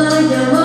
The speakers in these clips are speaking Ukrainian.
I Yama.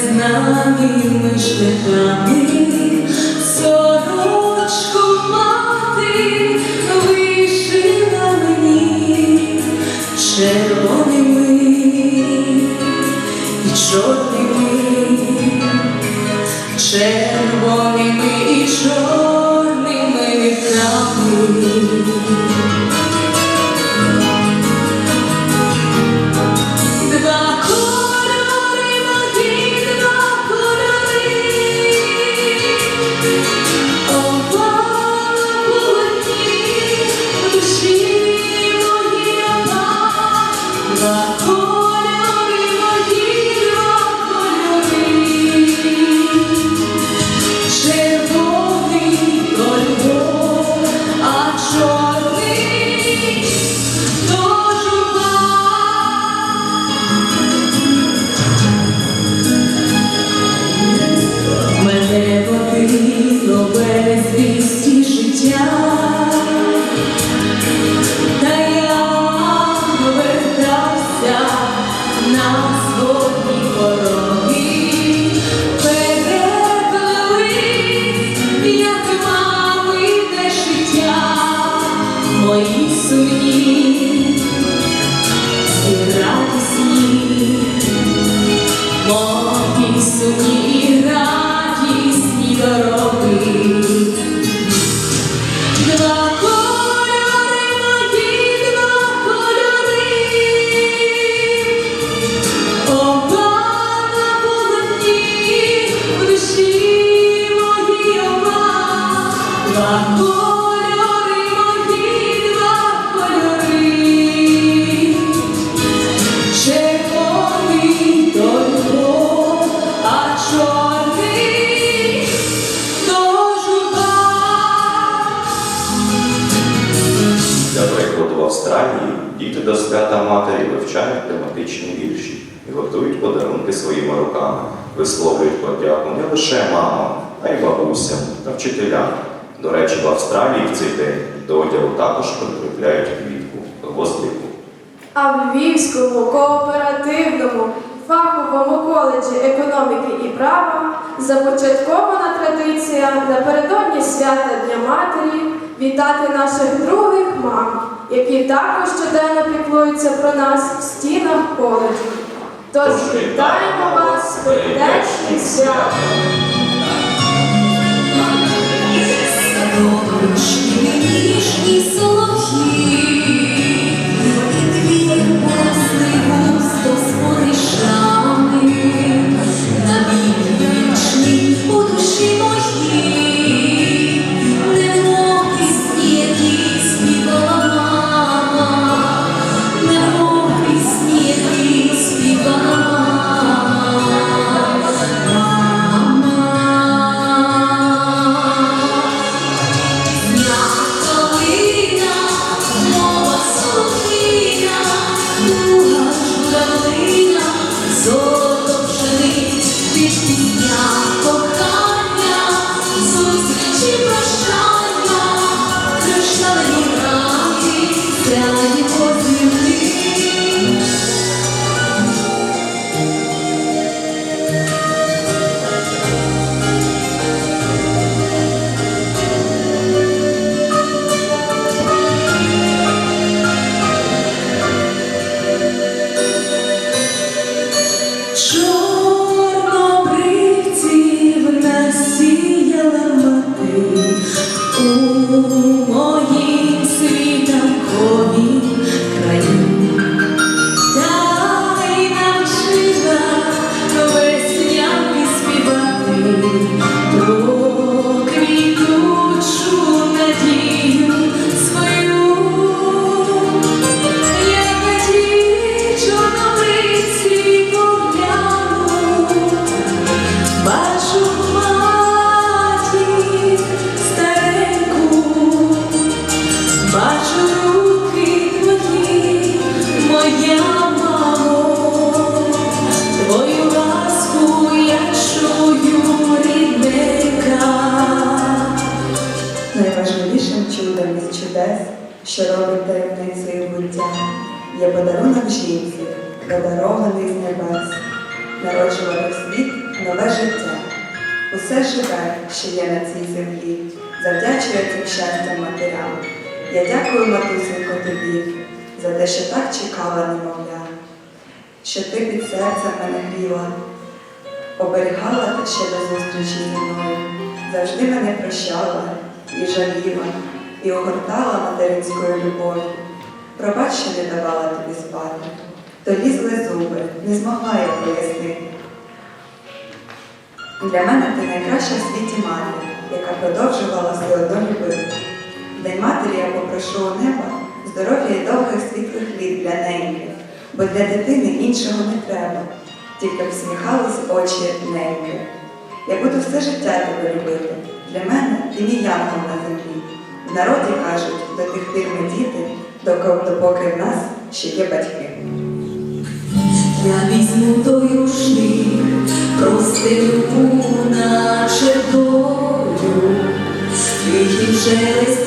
з нами ми ж. свята матері вивчають тематичні вірші і готують подарунки своїми руками, висловлюють подяку не лише мамам, а й бабусям та вчителям. До речі, в Австралії в цей день до одягу також прикріпляють квітку гвоздику. А в Львівському кооперативному фаховому коледжі економіки і права започаткована традиція напередодні свята Дня Матері вітати наших других мам, які також щоденно піклуються про нас в стінах коледжу. Тож вітаємо вас, сердечні свята! Добрушні, ніжні, солохі, подарований з небес, народжувати в світ нове життя. Усе живе, що є на цій землі, завдячує цим щастям матерям. Я дякую, матусенько, тобі за те, що так чекала немовля, що ти під серцем мене гріла, оберігала та ще до зустрічі зі мною, завжди мене прощала і жаліла, і огортала материнською любов'ю. Не давала тобі спати, то лізли зуби, не змогла я пояснити. Для мене ти найкраща в світі мати, яка продовжувала все одно любити. День матері я попрошу у неба здоров'я і довгих світлих літ для неньки, бо для дитини іншого не треба, тільки всміхались очі неньки. Я буду все життя тебе любити. Для мене ти мій янгол на землі. В народі кажуть, до тих пір ми діти, допоки в нас ще є батьки. Я візьму той рушник, простелю наче долю, твій шелест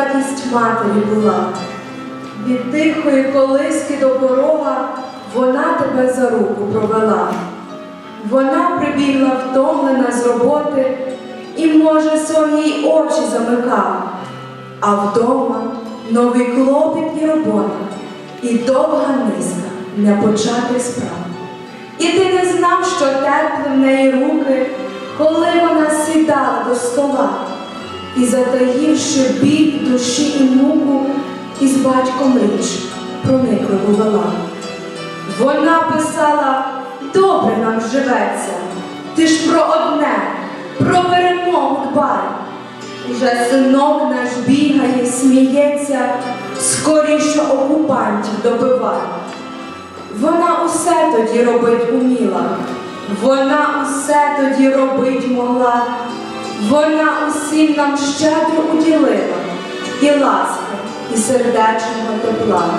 радість матері була, від тихої колиски до порога вона тебе за руку провела. Вона прибігла втомлена з роботи і, може, сон їй очі замикав, а вдома новий клопіт і робота, і довга низка непочатих справ. І ти не знав, що терпли в неї руки, коли вона сідала до стола, і затаївши біль душі і муку, із батьком річ проникливо вела. Вона писала, добре нам живеться. Ти ж про одне, про перемогу дбай. Уже синок наш бігає, сміється, скоріше окупантів добивай. Вона усе тоді робить уміла, вона усе тоді робить могла, вона усім нам щедро уділила і ласки, і сердечного тепла.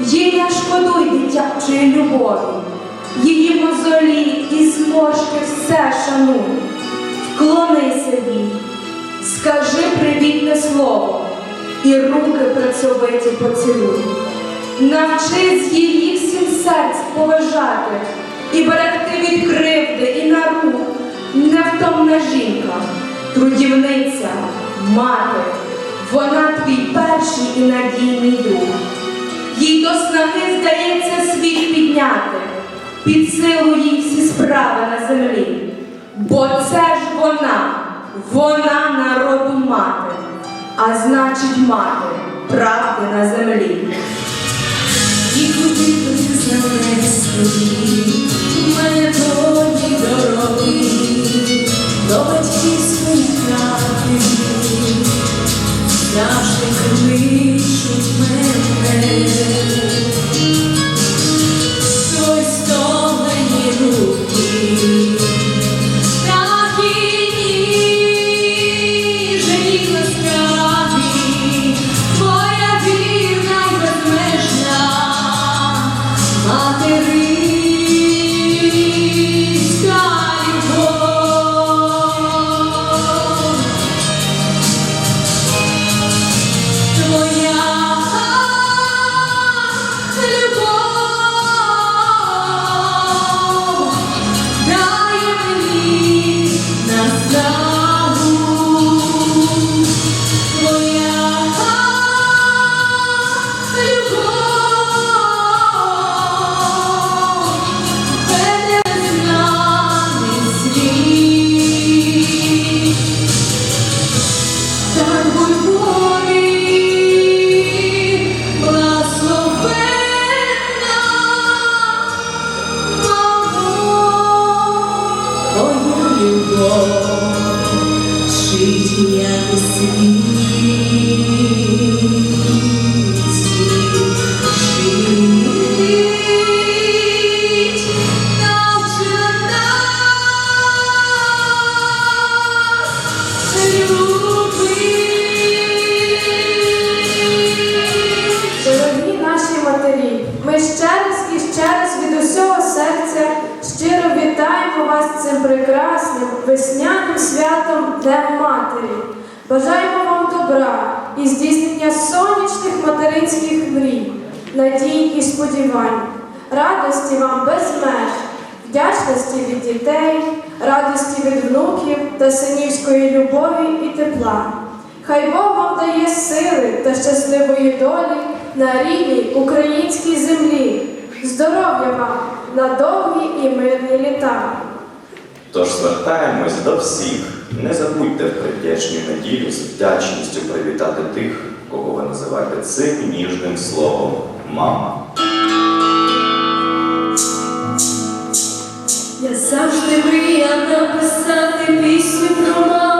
Їй не шкодуй дитячої любові, її мозолі і зморшки все шануй. Вклонися їй, скажи привітне слово, і руки працьовиті поцілуй. Навчись її всім серць поважати і берегти від кривди і нарух, невтомна жінка, трудівниця, мати, вона твій перший і надійний друг. Їй до снаги здається світ підняти, під силу їй всі справи на землі. Бо це ж вона, вона народу мати, а значить мати правди на землі. Надій і сподівань, радості вам без меж, вдячності від дітей, радості від внуків та синівської любові і тепла. Хай Бог вам дає сили та щасливої долі на рідній українській землі. Здоров'я вам на довгі і мирні літа. Тож звертаємось до всіх. Не забудьте в прийдешню неділю з вдячністю привітати тих, кого ви називаєте цим ніжним словом мама. Я завжди мріяв написати пісню про маму,